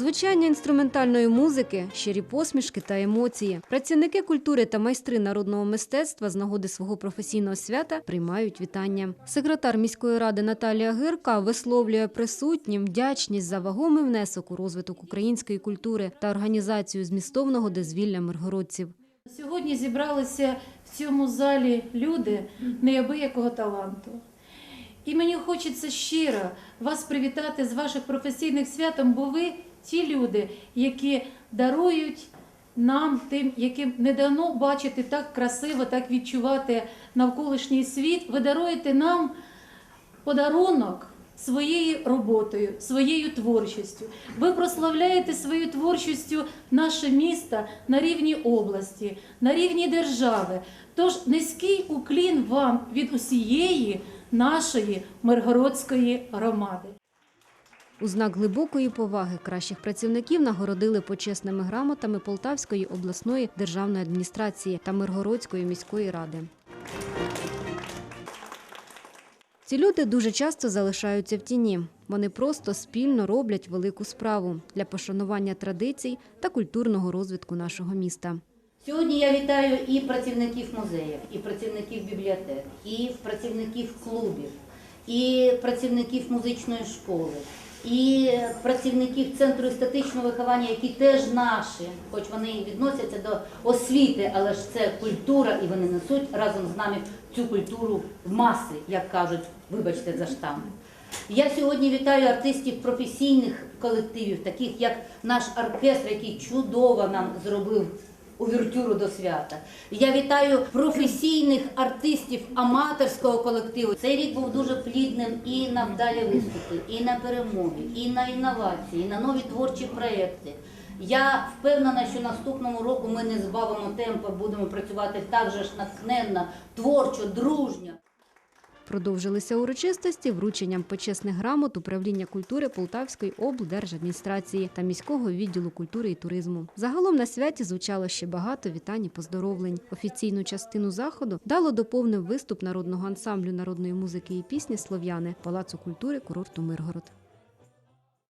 Звучання інструментальної музики, щирі посмішки та емоції. Працівники культури та майстри народного мистецтва з нагоди свого професійного свята приймають вітання. Секретар міської ради Наталія Гирка висловлює присутнім вдячність за вагомий внесок у розвиток української культури та організацію змістовного дозвілля миргородців. Сьогодні зібралися в цьому залі люди неабиякого таланту. І мені хочеться щиро вас привітати з ваших професійних святом, бо ви ті люди, які дарують нам, тим, яким не дано бачити так красиво, так відчувати навколишній світ. Ви даруєте нам подарунок своєю роботою, своєю творчістю. Ви прославляєте своєю творчістю наше місто на рівні області, на рівні держави. Тож низький уклін вам від усієї нашої Миргородської громади. У знак глибокої поваги кращих працівників нагородили почесними грамотами Полтавської обласної державної адміністрації та Миргородської міської ради. Ці люди дуже часто залишаються в тіні. Вони просто спільно роблять велику справу для пошанування традицій та культурного розвитку нашого міста. Сьогодні я вітаю і працівників музеїв, і працівників бібліотек, і працівників клубів, і працівників музичної школи, і працівників центру естетичного виховання, які теж наші, хоч вони відносяться до освіти, але ж це культура, і вони несуть разом з нами цю культуру в маси, як кажуть, вибачте за штамп. Я сьогодні вітаю артистів професійних колективів, таких як наш оркестр, який чудово нам зробив увертюру до свята. Я вітаю професійних артистів аматорського колективу. Цей рік був дуже плідним і на вдалі виступи, і на перемоги, і на інновації, і на нові творчі проекти. Я впевнена, що наступного року ми не збавимо темпу, будемо працювати так же ж натхненно, творчо, дружньо. Продовжилися урочистості врученням почесних грамот управління культури Полтавської облдержадміністрації та міського відділу культури і туризму. Загалом на святі звучало ще багато вітань і поздоровлень. Офіційну частину заходу дало доповнив виступ народного ансамблю народної музики і пісні Слов'яни Палацу культури курорту Миргород.